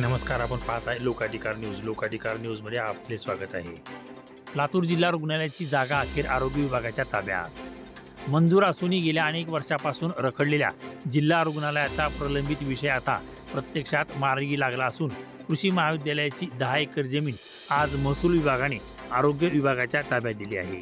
नमस्कार आपण पाहत आहे लोकाधिकार न्यूज. लोकाधिकार न्यूजमध्ये आपले स्वागत आहे. लातूर जिल्हा रुग्णालयाची जागा अखेर आरोग्य विभागाच्या ताब्यात. मंजूर असूनही गेल्या अनेक वर्षापासून रखडलेल्या जिल्हा रुग्णालयाचा प्रलंबित विषय आता प्रत्यक्षात मार्गी लागला असून कृषी महाविद्यालयाची दहा एकर जमीन आज महसूल विभागाने आरोग्य विभागाच्या ताब्यात दिली आहे.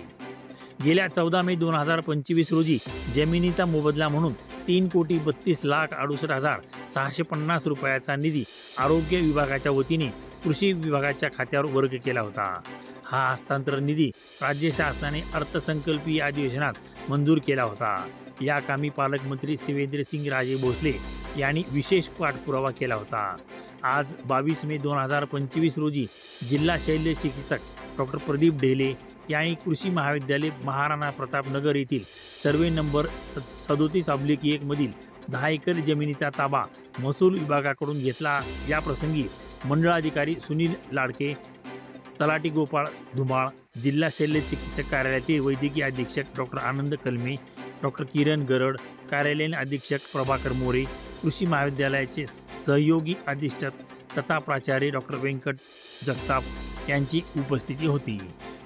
गेल्या चौदा मे दोन हजार पंचवीस रोजी जमिनीचा मोबदला म्हणून तीन कोटी बत्तीस लाख अडुसष्ट हजार सहाशे पन्नास रुपयाचा निधी आरोग्य विभागाच्या वतीने कृषी विभागाच्या खात्यावर वर्ग केला होता. हा हस्तांतरण निधी राज्य शासनाने अर्थसंकल्पीय अधिवेशनात मंजूर केला होता. या कामी पालकमंत्री शिवेंद्रसिंग राजे भोसले यांनी विशेष पाठपुरावा केला होता. आज बावीस मे दोन हजार पंचवीस रोजी जिल्हा शैल्य चिकित्सक डॉक्टर प्रदीप ढेले यांनी कृषी महाविद्यालय महाराणा प्रताप नगर येथील सर्वे नंबर स सदोतीस अब्लिक एकमधील दहा एकर जमिनीचा ताबा महसूल विभागाकडून घेतला. या प्रसंगी मंडळाधिकारी सुनील लाडके तलाटी गोपाळ धुमाळ जिल्हा शल्य चिकित्सक कार्यालयातील वैद्यकीय अधीक्षक डॉक्टर आनंद कलमे डॉक्टर किरण गरड कार्यालयीन अधीक्षक प्रभाकर मोरे कृषी महाविद्यालयाचे सहयोगी अधिष्ठक तथा प्राचार्य डॉक्टर व्यंकट जगताप यांची उपस्थिती होती.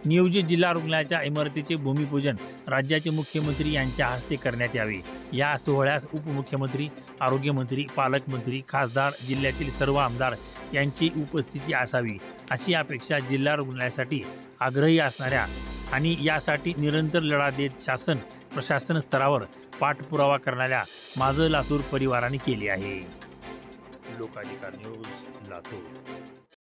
नियोजित जिल्हा रुग्णालयाच्या इमारतीचे भूमिपूजन राज्याचे मुख्यमंत्री यांच्या हस्ते करण्यात यावे. या सोहळ्यास उपमुख्यमंत्री आरोग्यमंत्री पालकमंत्री खासदार जिल्ह्यातील सर्व आमदार यांची उपस्थिती असावी अशी अपेक्षा जिल्हा रुग्णालयासाठी आग्रही असणाऱ्या आणि यासाठी निरंतर लढा देत शासन प्रशासन स्तरावर पाठपुरावा करणाऱ्या माझं लातूर परिवाराने केली आहे. लोकाधिकार न्यूज लातूर.